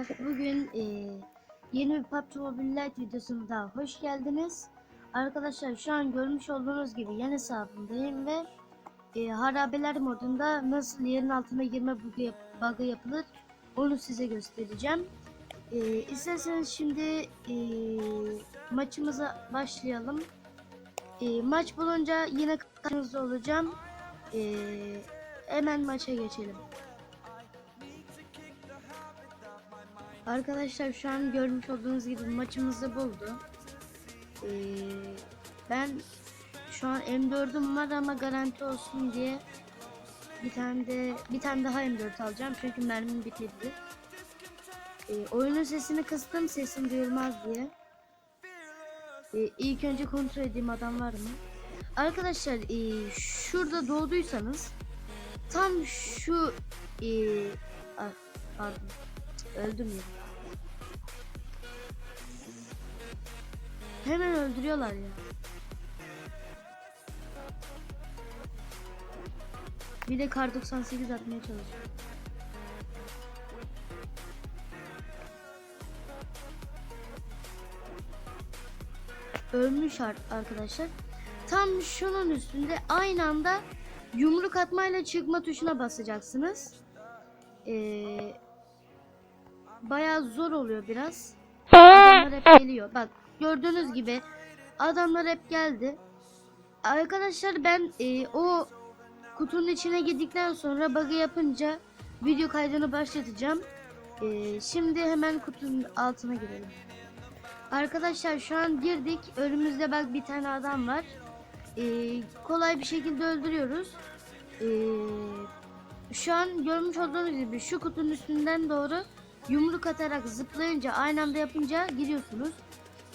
arkadaşlar. Bugün e, yeni bir PUBG Mobile Lite videosuna daha hoş geldiniz. Arkadaşlar şu an görmüş olduğunuz gibi yeni hesabımdayım ve e, harabeler modunda nasıl yerin altına girme bug'ı yap bug'ı yapılır onu size göstereceğim. E, isterseniz şimdi e, maçımıza başlayalım. E, maç bulunca yine karşınızda olacağım. E, hemen maça geçelim. Arkadaşlar şu an görmüş olduğunuz gibi maçımızı buldu. Ee, ben şu an M4'üm var ama garanti olsun diye bir tane de bir tane daha M4 alacağım çünkü mermim bitirdi. Ee, oyunun sesini kıstım sesim duyulmaz diye. Ee, ilk önce kontrol edeyim adam var mı? Arkadaşlar ee, şurada doğduysanız tam şu ah, pardon öldüm ya. Hemen öldürüyorlar ya. Bir de kar 98 atmaya çalışıyor. Ölmüş ar- arkadaşlar. Tam şunun üstünde aynı anda yumruk atmayla çıkma tuşuna basacaksınız. Ee, bayağı zor oluyor biraz. Adamlar hep geliyor. Bak gördüğünüz gibi adamlar hep geldi. Arkadaşlar ben e, o kutunun içine girdikten sonra bug'ı yapınca video kaydını başlatacağım. E, şimdi hemen kutunun altına girelim. Arkadaşlar şu an girdik. Önümüzde bak bir tane adam var. E, kolay bir şekilde öldürüyoruz. E, şu an görmüş olduğunuz gibi şu kutunun üstünden doğru yumruk atarak zıplayınca aynı anda yapınca gidiyorsunuz.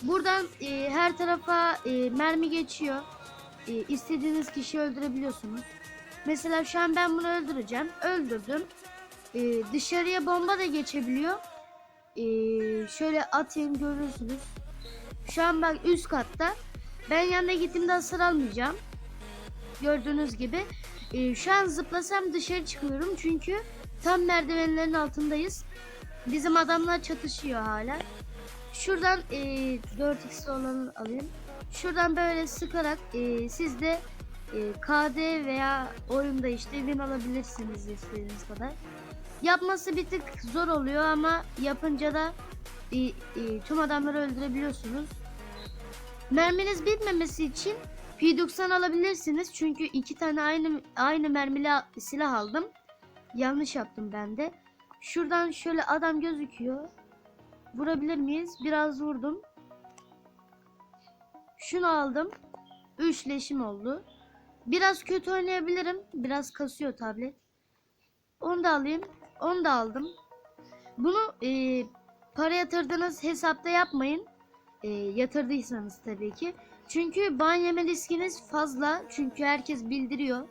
Buradan e, her tarafa e, mermi geçiyor. E, istediğiniz kişiyi öldürebiliyorsunuz. Mesela şu an ben bunu öldüreceğim. Öldürdüm. E, dışarıya bomba da geçebiliyor. E, şöyle atayım görürsünüz. Şu an bak üst katta. Ben yanına gittiğimde hasar almayacağım. Gördüğünüz gibi. E, şu an zıplasam dışarı çıkıyorum. Çünkü tam merdivenlerin altındayız. Bizim adamlar çatışıyor hala. Şuradan e, 4x olanı alayım. Şuradan böyle sıkarak e, siz de e, KD veya oyunda işte win alabilirsiniz istediğiniz kadar. Yapması bir tık zor oluyor ama yapınca da e, e, tüm adamları öldürebiliyorsunuz. Merminiz bitmemesi için P90 alabilirsiniz. Çünkü iki tane aynı aynı mermili silah aldım. Yanlış yaptım ben de. Şuradan şöyle adam gözüküyor. Vurabilir miyiz? Biraz vurdum. Şunu aldım. Üçleşim oldu. Biraz kötü oynayabilirim. Biraz kasıyor tablet. Onu da alayım. Onu da aldım. Bunu e, para yatırdığınız hesapta yapmayın. E, yatırdıysanız tabii ki. Çünkü ban riskiniz fazla. Çünkü herkes bildiriyor.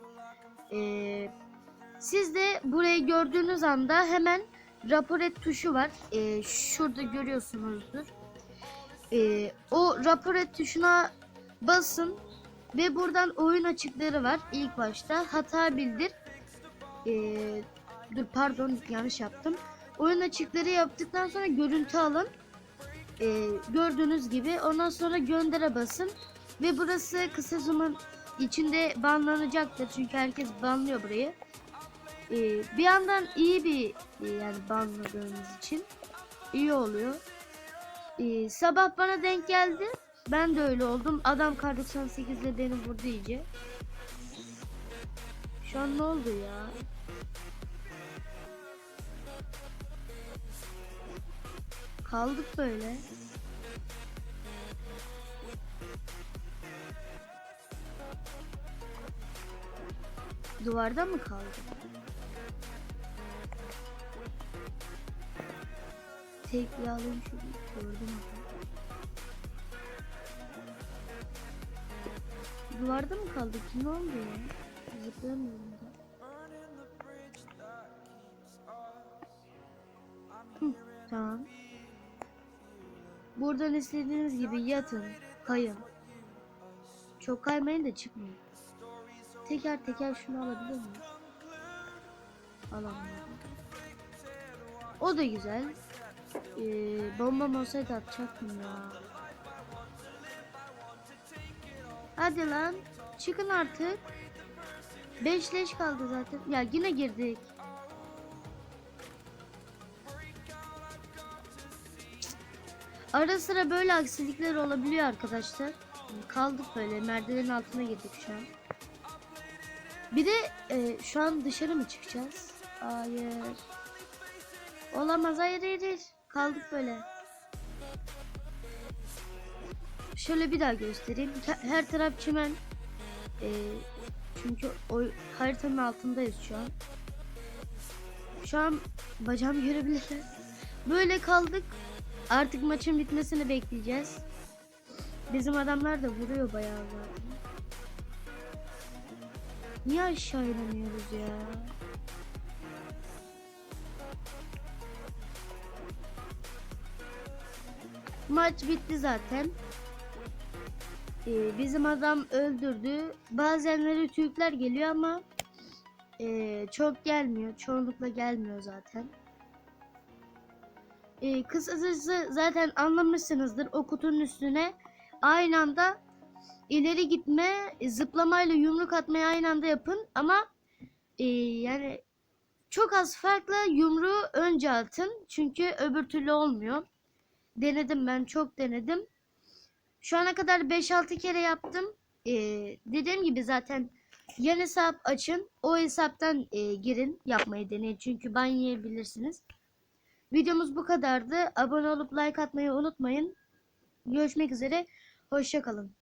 Eee siz de burayı gördüğünüz anda hemen rapor et tuşu var. Ee, şurada görüyorsunuzdur. Ee, o rapor et tuşuna basın ve buradan oyun açıkları var ilk başta. Hata bildir. Ee, dur pardon yanlış yaptım. Oyun açıkları yaptıktan sonra görüntü alın. Ee, gördüğünüz gibi ondan sonra göndere basın. Ve burası kısa zaman içinde banlanacaktır. Çünkü herkes banlıyor burayı. Ee, bir yandan iyi bir e, yani banladığımız için iyi oluyor. Ee, sabah bana denk geldi. Ben de öyle oldum. Adam kar 98 ile beni vurdu iyice. Şu an ne oldu ya? Kaldık böyle. Duvarda mı kaldık? Tekli alayım şunu. Gördüm Duvarda mı kaldık? Ne oldu ya? Zıplayamıyorum da. Hı, tamam. Buradan istediğiniz gibi yatın, kayın. Çok kaymayın da çıkmayın. Teker teker şunu alabilir miyim? Alamıyorum. O da güzel. Ee, bombam olsaydı atacaktım ya. Hadi lan. Çıkın artık. 5 leş kaldı zaten. Ya yine girdik. Ara sıra böyle aksilikler olabiliyor arkadaşlar. Kaldık böyle merdivenin altına girdik şu an. Bir de e, şu an dışarı mı çıkacağız? Hayır. Olamaz hayır hayır. Kaldık böyle. Şöyle bir daha göstereyim. He- Her taraf çimen. E, çünkü o haritanın altındayız şu an. Şu an bacağım görebilirler. Böyle kaldık. Artık maçın bitmesini bekleyeceğiz. Bizim adamlar da vuruyor bayağı zaten. Niye aşağı inemiyoruz ya? Maç bitti zaten. Ee, bizim adam öldürdü. Bazenleri Türkler geliyor ama ee, çok gelmiyor. Çoğunlukla gelmiyor zaten. Ee, kısacası zaten anlamışsınızdır. O kutunun üstüne aynı anda ileri gitme, zıplamayla yumruk atmayı aynı anda yapın ama ee, yani çok az farkla yumruğu önce atın. Çünkü öbür türlü olmuyor. Denedim ben çok denedim. Şu ana kadar 5-6 kere yaptım. Ee, dediğim gibi zaten yan hesap açın. O hesaptan e, girin yapmayı deneyin. Çünkü ban yiyebilirsiniz. Videomuz bu kadardı. Abone olup like atmayı unutmayın. Görüşmek üzere. Hoşçakalın.